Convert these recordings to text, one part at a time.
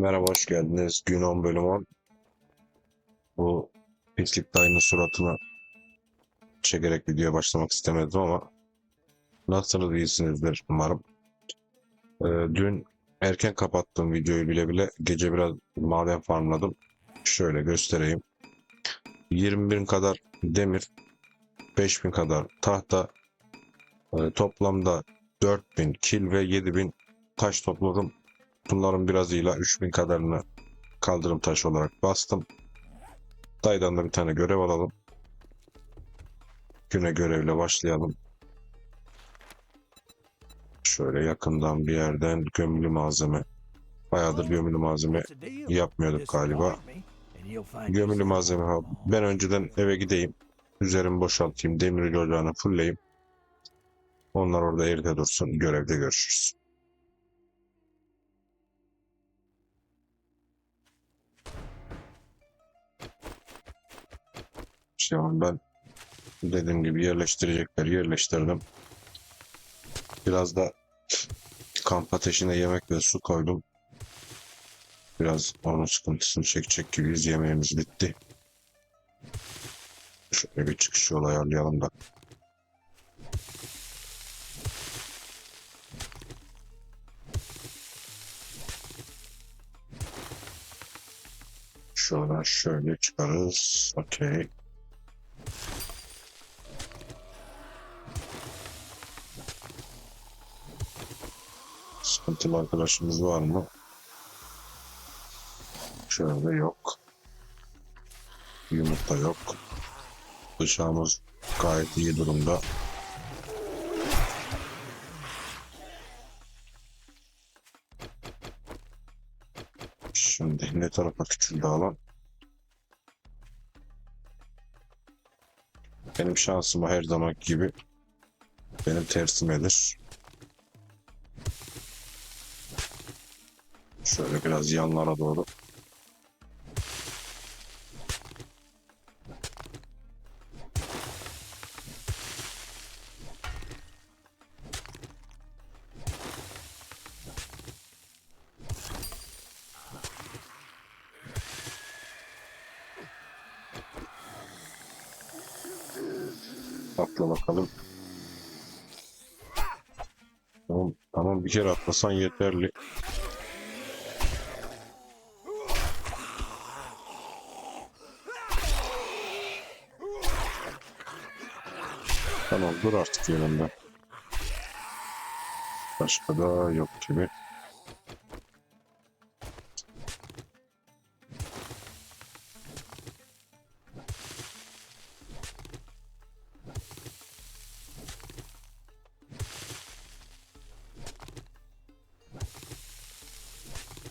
Merhaba, hoş geldiniz. Gün 10 bölüm 10. Bu pislik dayının suratını çekerek videoya başlamak istemedim ama nasılsınız, iyisinizdir umarım. Ee, dün erken kapattığım videoyu bile bile gece biraz maden farmladım. Şöyle göstereyim. 20.000 kadar demir, 5.000 kadar tahta, e, toplamda 4.000 kil ve 7.000 taş topladım. Bunların birazıyla 3000 kadarını kaldırım taşı olarak bastım. Dayıdan da bir tane görev alalım. Güne görevle başlayalım. Şöyle yakından bir yerden gömülü malzeme. Bayağıdır gömülü malzeme yapmıyorduk galiba. Gömülü malzeme al. Ben önceden eve gideyim. Üzerimi boşaltayım. Demir ocağını fullleyeyim. Onlar orada eride dursun. Görevde görüşürüz. Şu ben dediğim gibi yerleştirecekleri yerleştirdim. Biraz da kamp ateşine yemek ve su koydum. Biraz onun sıkıntısını çekecek gibiyiz. Yemeğimiz bitti. Şöyle bir çıkış yolu ayarlayalım da. Şuradan şöyle çıkarız. Okey. Sıkıntılı arkadaşımız var mı? Şöyle yok. Yumurta yok. Bıçağımız gayet iyi durumda. Şimdi ne tarafa küçüldü alan? Benim şansıma her zaman gibi benim tersimedir. Şöyle biraz yanlara doğru. Atla bakalım. Tamam, tamam bir kere atlasan yeterli. Tamam dur artık yanımda. Başka da yok gibi.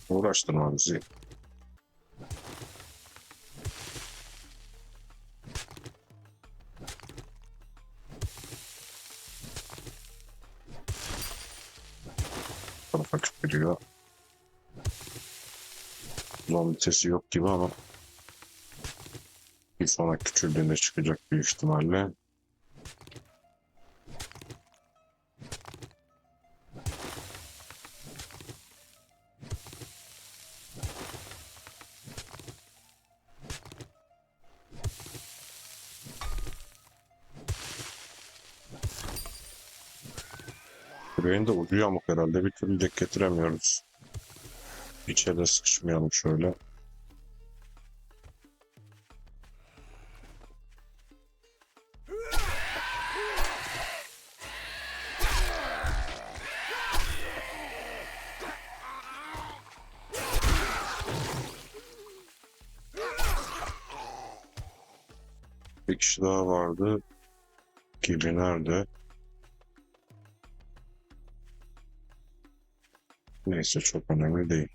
Uğraştırma bizi. Sesi yok gibi ama bir sonra küçüldüğünde çıkacak büyük ihtimalle. Küreğin de ucu yamuk herhalde. Bir türlü dek getiremiyoruz. İçeride sıkışmayalım şöyle. Kişi daha vardı. Gibi nerede? Neyse çok önemli değil.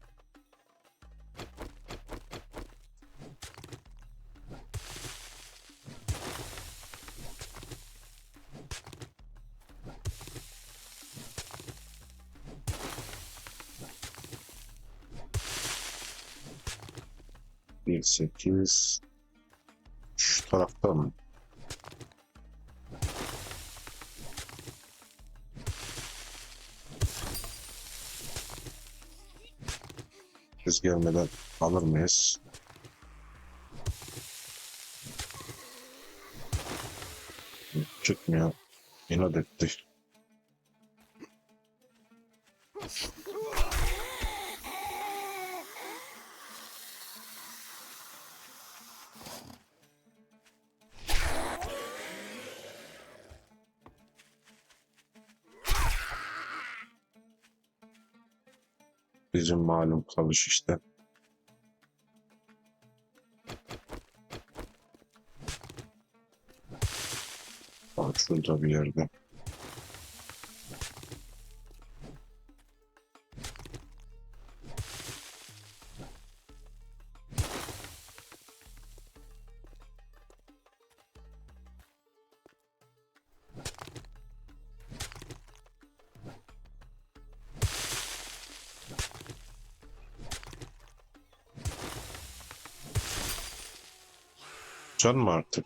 Bir sekiz. Şu tarafta mı? Biz gelmeden alır mıyız? Çıkmıyor. İnat etti. Bizim malum kalış işte. Bak şurada bir yerde. Can mı artık?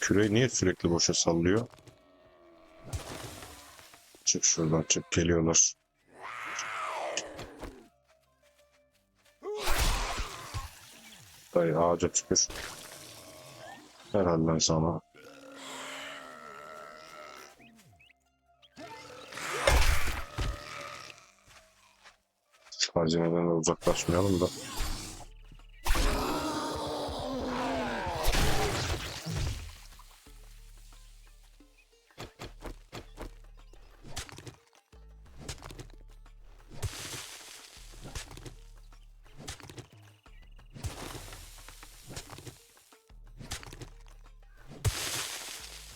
Küreyi niye sürekli boşa sallıyor? Çık şuradan çık geliyorlar. Dayı ağaca tükür. Herhalde sana. Hazineden de uzaklaşmayalım da.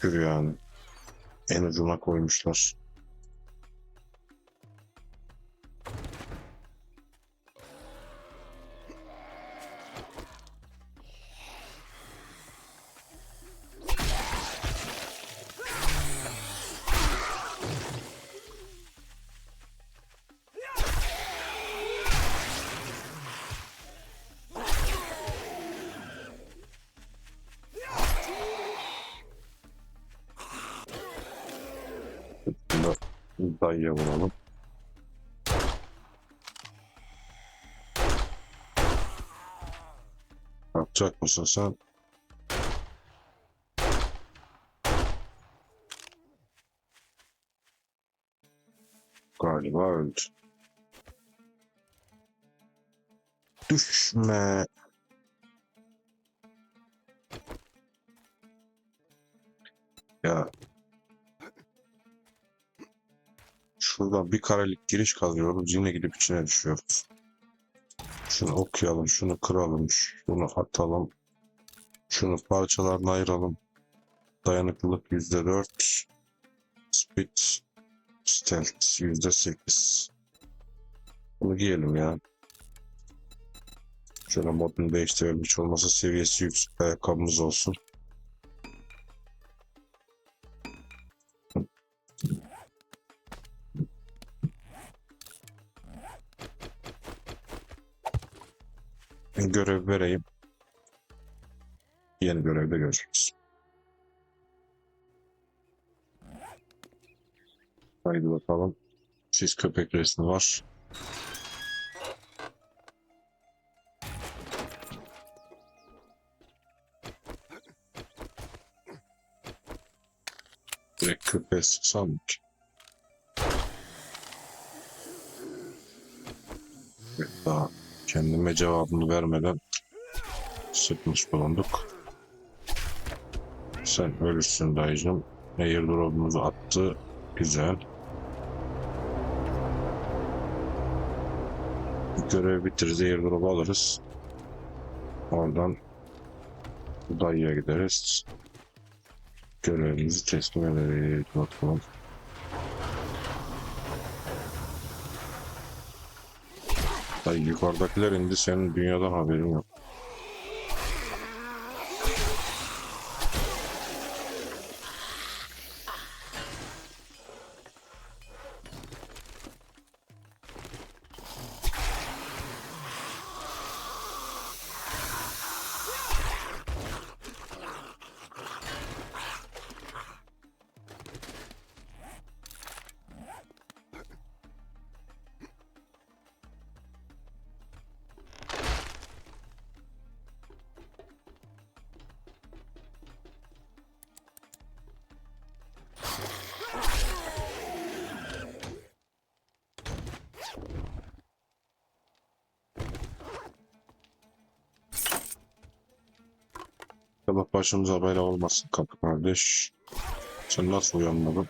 Şükür yani. En ucuna koymuşlar. Mısın sen? Galiba öldü. Düşme. Ya Şuradan bir karelik giriş kazıyoruz. Yine gidip içine düşüyoruz. Şunu okuyalım, şunu kıralım, şunu atalım. Şunu parçalarına ayıralım. Dayanıklılık %4. Speed Stealth %8. Bunu giyelim ya. Şöyle modunu değiştirelim. Hiç olmasa seviyesi yüksek ayakkabımız olsun. görev vereyim. Yeni görevde görüşürüz. Haydi bakalım. Siz köpek resmi var. Direkt köpeğe sıksam? Evet, Daha kendime cevabını vermeden sıkmış bulunduk. Sen ölürsün dayıcım. Airdrop'umuzu attı. Güzel. Görevi bitiririz. Airdrop'u alırız. Oradan dayıya gideriz. Görevimizi teslim ederiz. Bakalım. Dayı yukarıdakiler indi. Senin dünyadan haberin yok. İnşallah başımıza bela olmasın kapı kardeş. Sen nasıl uyanmadın?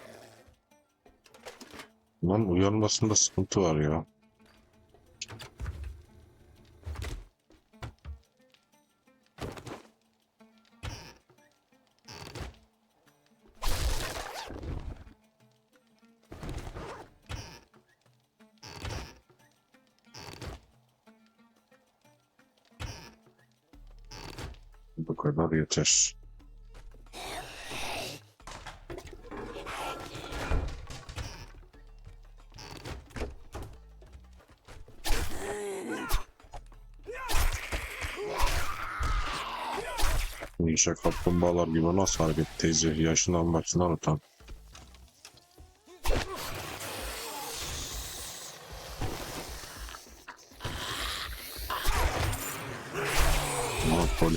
Lan uyanmasında sıkıntı var ya. Kadar yeter. Ninja kaplumbağalar gibi nasıl hareket teyze yaşından başından utan.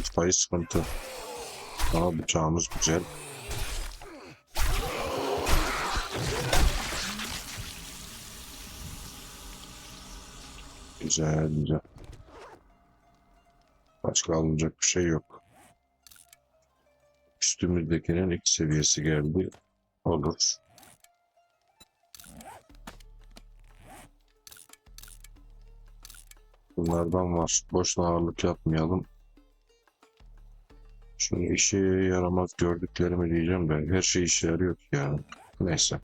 Polis payı sıkıntı. Ama bıçağımız güzel. Güzel güzel. Başka alınacak bir şey yok. Üstümüzdekinin ilk seviyesi geldi. Olur. Bunlardan var. Boşuna ağırlık yapmayalım. Şunu işe yaramaz gördüklerimi diyeceğim de her şey işe yarıyor ki ya. Neyse.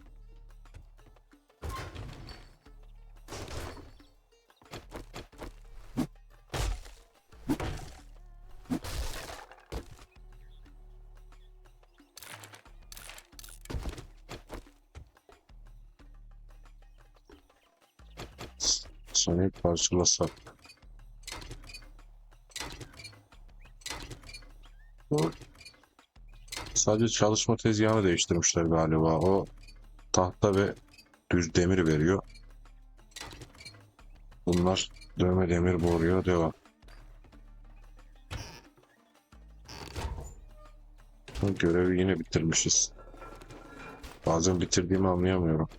Seni parçalasak. Bu sadece çalışma tezgahını değiştirmişler galiba. O tahta ve düz demir veriyor. Bunlar dövme demir boruyor devam. Bu Görevi yine bitirmişiz. Bazen bitirdiğimi anlayamıyorum.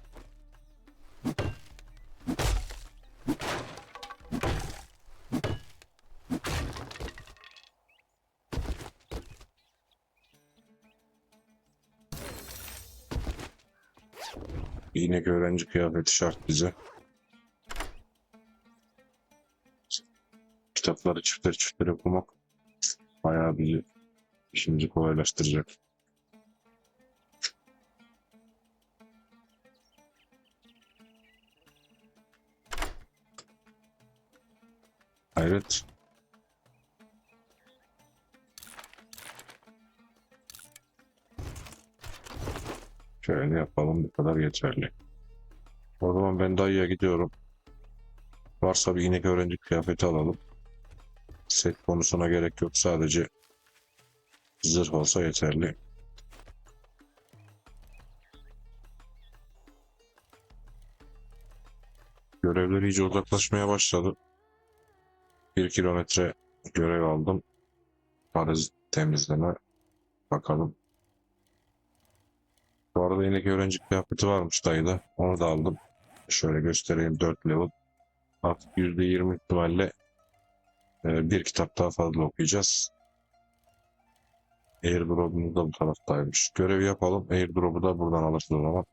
Yine öğrenci kıyafeti şart bize. Kitapları çiftler çiftler okumak bayağı bizi işimizi kolaylaştıracak. Şöyle yapalım bu kadar yeterli. O zaman ben dayıya gidiyorum. Varsa bir inek öğrenci kıyafeti alalım. Set konusuna gerek yok sadece zırh olsa yeterli. Görevler iyice uzaklaşmaya başladı. Bir kilometre görev aldım. Parazit temizleme. Bakalım. Bu arada inek öğrenci kıyafeti varmış dayıda. Onu da aldım. Şöyle göstereyim 4 level. Artık %20 ihtimalle e, bir kitap daha fazla okuyacağız. Airdrop'umuz da bu taraftaymış. Görevi yapalım. Airdrop'u da buradan alırsın o zaman.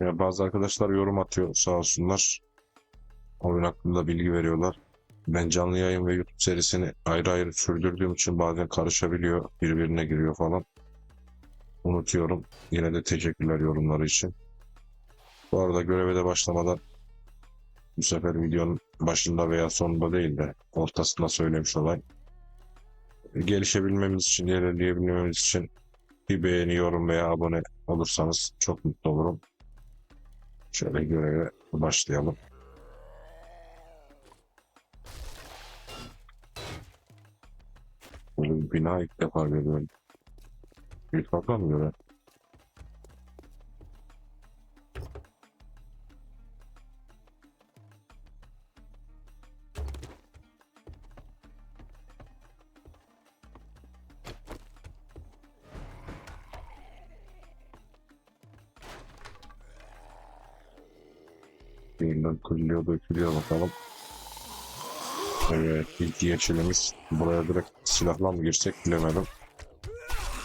Ya bazı arkadaşlar yorum atıyor sağ olsunlar. Oyun hakkında bilgi veriyorlar. Ben canlı yayın ve YouTube serisini ayrı ayrı sürdürdüğüm için bazen karışabiliyor, birbirine giriyor falan. Unutuyorum. Yine de teşekkürler yorumları için. Bu arada göreve de başlamadan bu sefer videonun başında veya sonunda değil de ortasında söylemiş olayım. Gelişebilmemiz için, ilerleyebilmemiz için bir beğeni, yorum veya abone olursanız çok mutlu olurum. Şöyle göreve başlayalım. Bir bina ilk defa görüyorum. Yukarıdan mı göre? Yeniden kırılıyor, dökülüyor bakalım. Evet, ilk yeşilimiz. Buraya direkt silahla mı girsek bilemedim.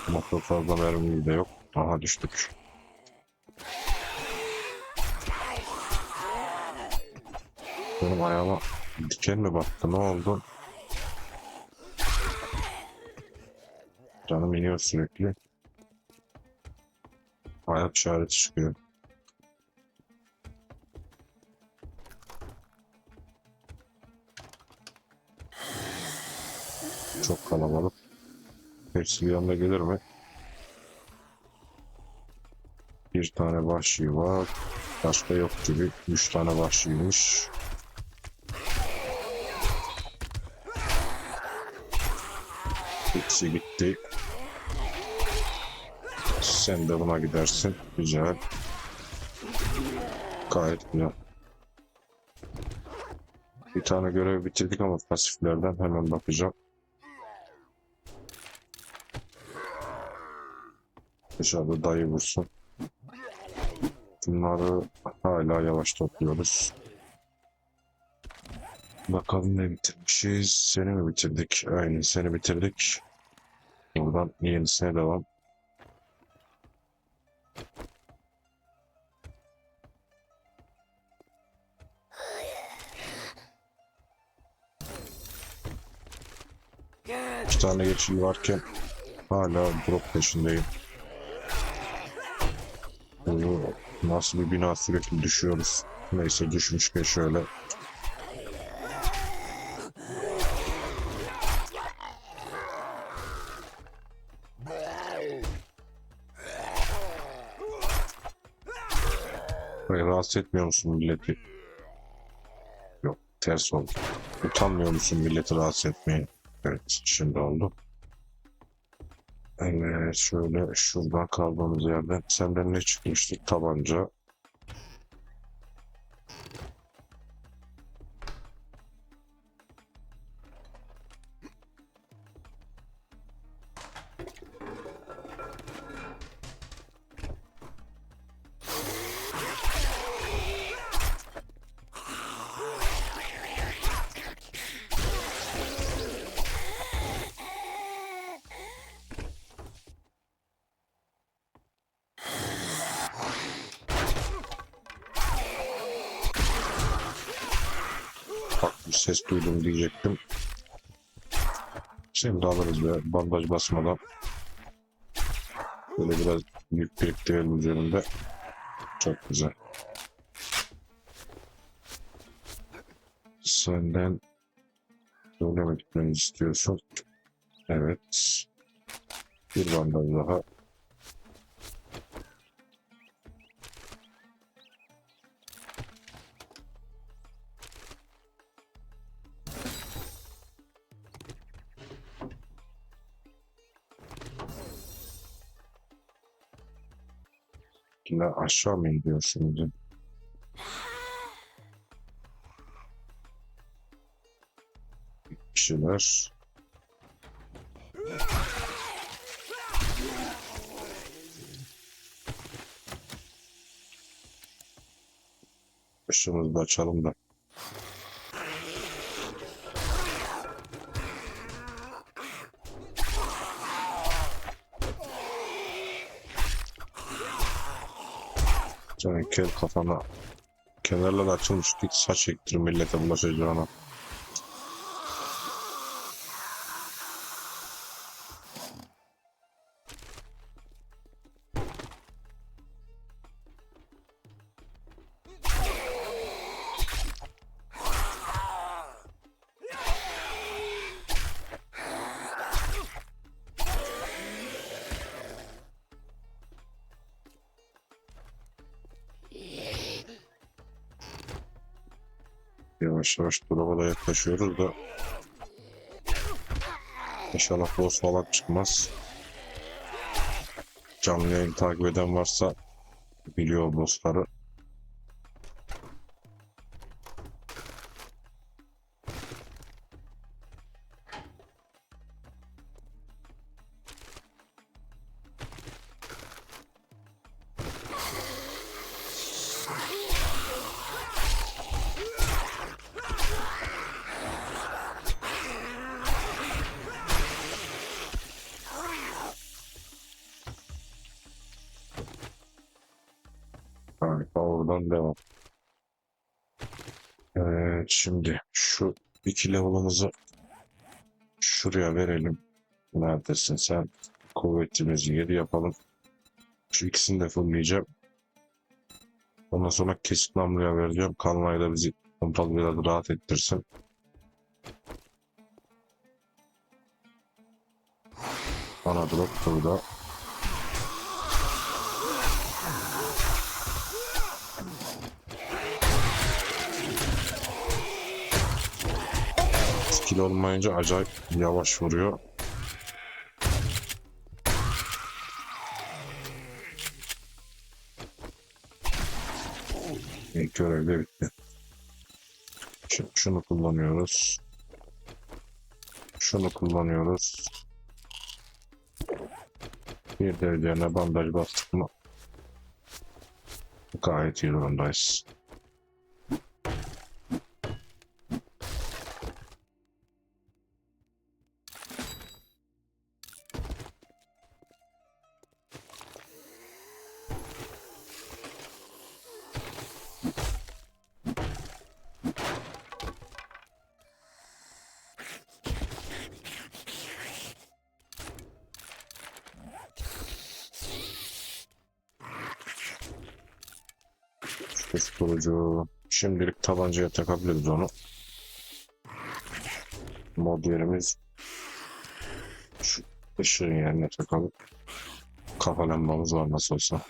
Ama çok fazla mermimiz de yok. Aha düştük. Benim ayağıma diken mi battı? Ne oldu? Canım iniyor sürekli. Hayat işareti çıkıyor. Kalabalık. Hepsi bir anda gelir mi? Bir tane vahşi var. Başka yok gibi. Üç tane vahşiymiş. Hepsi gitti. Sen de buna gidersin. Güzel. Gayet güzel. Bir tane görev bitirdik ama pasiflerden hemen bakacağım. Dışarıda dayı vursun. Bunları hala yavaş topluyoruz. Bakalım ne bitirmişiz? Seni mi bitirdik? Aynen seni bitirdik. Buradan yenisine devam. Bir tane geçici varken hala drop peşindeyim. Nasıl bir bina sürekli düşüyoruz. Neyse düşmüşken şöyle. Hayır, rahatsız etmiyor musun milleti? Yok ters oldu. Utanmıyor musun milleti rahatsız etmeye? Evet şimdi oldu. Evet şöyle şuradan kaldığımız yerden senden ne çıkmıştı? Tabanca. Ses duydum diyecektim. Şimdi alırız be bandaj basmadan. Böyle biraz yük biriktirelim üzerinde. Çok güzel. Senden söylemediklerini istiyorsun. Evet. Bir bandaj daha. Yine aşağı mı gidiyor şimdi? Kişiler. Işığımızı açalım da. Sen kel kafana kenarlar açılmış dik saç ektir millete bulaşacağına. Yavaş yavaş drop'a da yaklaşıyoruz da. İnşallah boss falan çıkmaz. Canlı yayın takip eden varsa biliyor bossları. 2 level'ımızı şuraya verelim. Neredesin sen? Kuvvetimizi 7 yapalım. Şu ikisini de fırlayacağım. Ondan sonra kesik namluya vereceğim. Kanlayla bizi kontrol rahat ettirsin. Ana drop burada. Skill olmayınca acayip yavaş vuruyor. İlk görev de bitti. Şimdi şunu kullanıyoruz. Şunu kullanıyoruz. Bir de üzerine bandaj bastık mı gayet iyi durumdayız. Susturucu. Şimdilik tabancaya takabiliriz onu. Mod yerimiz şu ışığın yerine takalım. Kafa lambamız var nasıl olsa.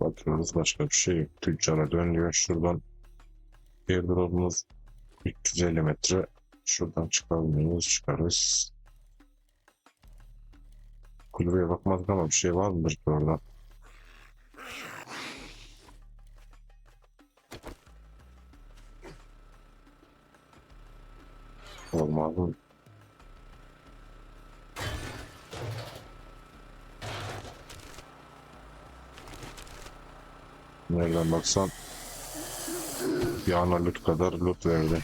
Bakıyoruz başka bir şey. Tüccara dönüyor. Şuradan airdrop'umuz 350 metre. Şuradan çıkabiliyoruz. Çıkarız. Kulübeye bakmadık ama bir şey var mıdır ki orada? Olmaz mı? Nereden baksan bir ana loot kadar loot verdi.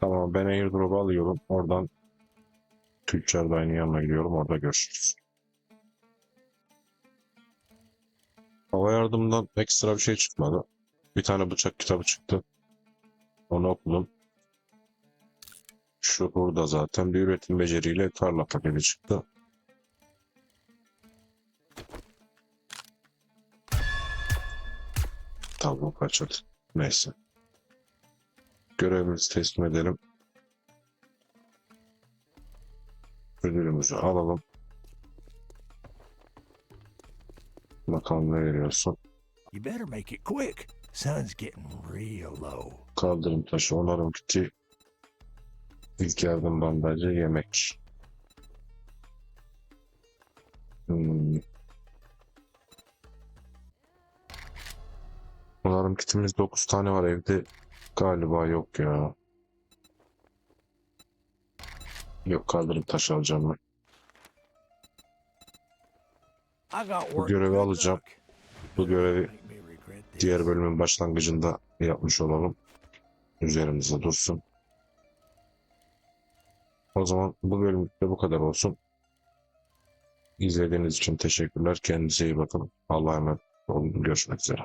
Tamam ben airdrop'u alıyorum. Oradan tüccar da aynı yanına gidiyorum. Orada görüşürüz. Hava yardımından ekstra bir şey çıkmadı. Bir tane bıçak kitabı çıktı. Onu okudum. Şu burada zaten bir üretim beceriyle tarla paketi çıktı. Tablo kaçırdı. Neyse. Görevimizi teslim edelim. Ödülümüzü alalım. Bakalım ne veriyorsun. You better make it quick. Sun's getting real low. Kaldırım taşı, onarım kiti, ilk yardım bandajı, yemek. Hmm. Onarım kitimiz 9 tane var evde. Galiba yok ya. Yok kaldırım taşı alacağım ben. Bu görevi alacağım. Bu görevi diğer bölümün başlangıcında yapmış olalım. Üzerimizde dursun. O zaman bu bölümde bu kadar olsun. İzlediğiniz için teşekkürler. Kendinize iyi bakın. Allah'a emanet olun. Görüşmek üzere.